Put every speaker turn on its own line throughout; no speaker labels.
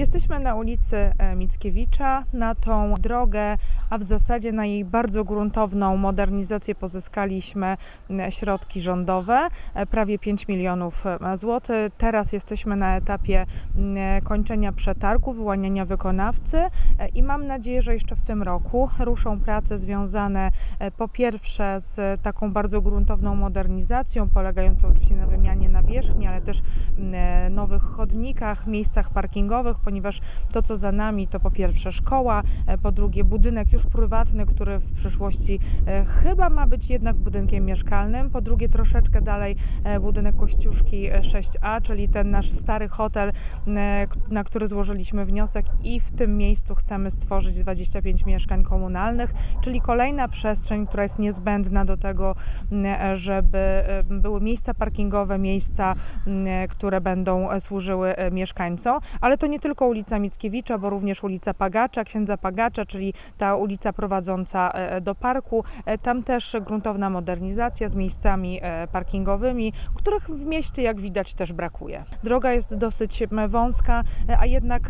Jesteśmy na ulicy e, Mickiewicza. Na tą drogę, a w zasadzie na jej bardzo gruntowną modernizację pozyskaliśmy m, środki rządowe, e, prawie 5 milionów e, złotych. Teraz jesteśmy na etapie m, kończenia przetargu, wyłaniania wykonawcy e, i mam nadzieję, że jeszcze w tym roku ruszą prace związane e, po pierwsze z taką bardzo gruntowną modernizacją, polegającą oczywiście na wymianie nawierzchni, ale też m, e, nowych chodnikach, miejscach parkingowych, ponieważ to, co za nami, to po pierwsze szkoła, e, po drugie budynek już prywatny, który w przyszłości e, chyba ma być jednak budynkiem mieszkalnym, po drugie troszeczkę dalej e, budynek Kościuszki e, 6A, czyli ten nasz stary hotel, na który złożyliśmy wniosek i w tym miejscu chcemy stworzyć 25 mieszkań komunalnych, czyli kolejna przestrzeń, która jest niezbędna do tego, żeby były miejsca parkingowe, miejsca, które będą służyły mieszkańcom, ale to nie tylko ulica Mickiewicza, bo również ulica Pagacza, księdza Pagacza, czyli ta ulica prowadząca e, do parku. E, Tam też gruntowna modernizacja z miejscami e, parkingowymi, których w mieście, jak widać, też brakuje. Droga jest dosyć wąska, e, a jednak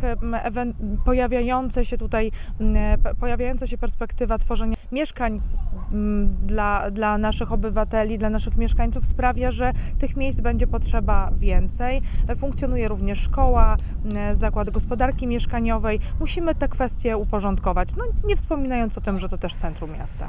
pojawiające się tutaj, pojawiająca się perspektywa tworzenia mieszkań m, dla, dla naszych obywateli, dla naszych mieszkańców sprawia, że tych miejsc będzie potrzeba więcej. Funkcjonuje również szkoła, m, zakład gospodarki mieszkaniowej. Musimy te kwestie uporządkować, no nie wspominając o tym, że to też centrum miasta.